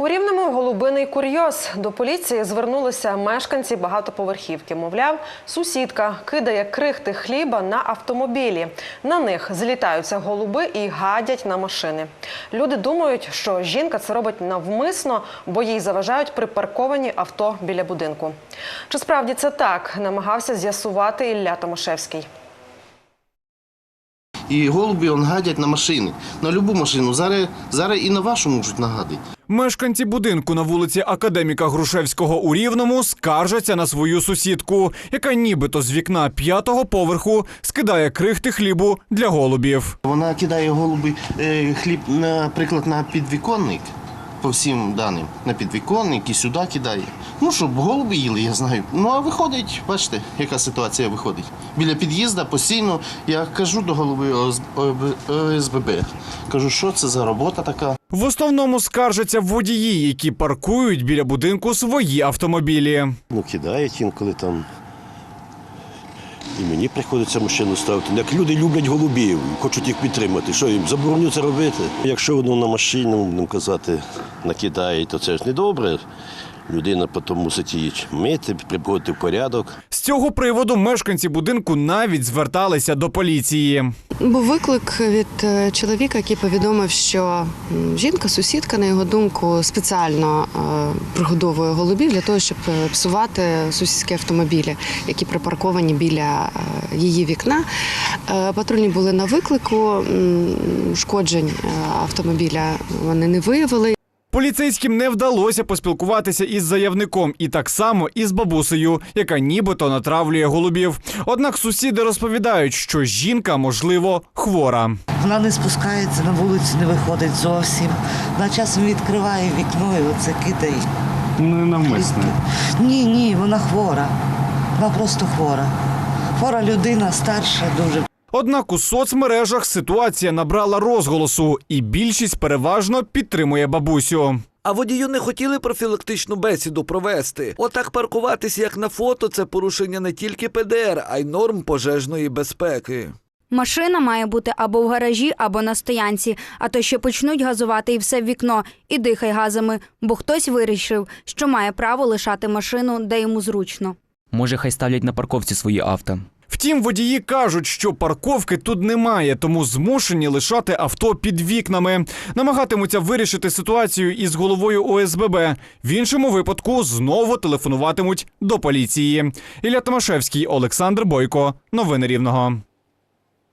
У рівному голубиний курйоз до поліції звернулися мешканці багатоповерхівки. Мовляв, сусідка кидає крихти хліба на автомобілі. На них злітаються голуби і гадять на машини. Люди думають, що жінка це робить навмисно, бо їй заважають припарковані авто біля будинку. Чи справді це так? Намагався з'ясувати Ілля Томашевський. І голуби он гадять на машини, на любу машину. Зараз, зараз і на вашу можуть нагадити. Мешканці будинку на вулиці Академіка Грушевського у Рівному скаржаться на свою сусідку, яка нібито з вікна п'ятого поверху скидає крихти хлібу для голубів. Вона кидає голуби е, хліб, наприклад, на підвіконник. По всім даним на підвіконник і сюди кидає. Ну, щоб голуби їли, я знаю. Ну а виходить, бачите, яка ситуація виходить. Біля під'їзду постійно я кажу до голови ОСББ. Кажу, що це за робота така. В основному скаржаться водії, які паркують біля будинку свої автомобілі. Ну, кидають інколи там. І мені приходиться машину ставити. Як люди люблять голубів, хочуть їх підтримати. Що їм забороню це робити? Якщо воно на машину, будемо казати, накидає, то це ж не добре. Людина потім мусить її мити, приводити в порядок. З цього приводу мешканці будинку навіть зверталися до поліції. Був виклик від е, чоловіка, який повідомив, що жінка, сусідка, на його думку, спеціально е, пригодовує голубів для того, щоб е, псувати сусідські автомобілі, які припарковані біля її вікна. Патрульні були на виклику. Шкоджень автомобіля вони не виявили. Поліцейським не вдалося поспілкуватися із заявником і так само із бабусею, яка нібито натравлює голубів. Однак сусіди розповідають, що жінка, можливо, хвора. Вона не спускається на вулицю, не виходить зовсім. Вона часом відкриває вікно і оце кидає. Не навмисне. Ні, ні, вона хвора. Вона просто хвора. Хвора людина, старша дуже. Однак у соцмережах ситуація набрала розголосу, і більшість переважно підтримує бабусю. А водію не хотіли профілактичну бесіду провести. Отак паркуватися як на фото це порушення не тільки ПДР, а й норм пожежної безпеки. Машина має бути або в гаражі, або на стоянці, а то ще почнуть газувати і все в вікно, і дихай газами, бо хтось вирішив, що має право лишати машину, де йому зручно. Може, хай ставлять на парковці свої авто. Втім, водії кажуть, що парковки тут немає, тому змушені лишати авто під вікнами. Намагатимуться вирішити ситуацію із головою ОСББ. В іншому випадку знову телефонуватимуть до поліції. Ілля Томашевський, Олександр Бойко. Новини Рівного.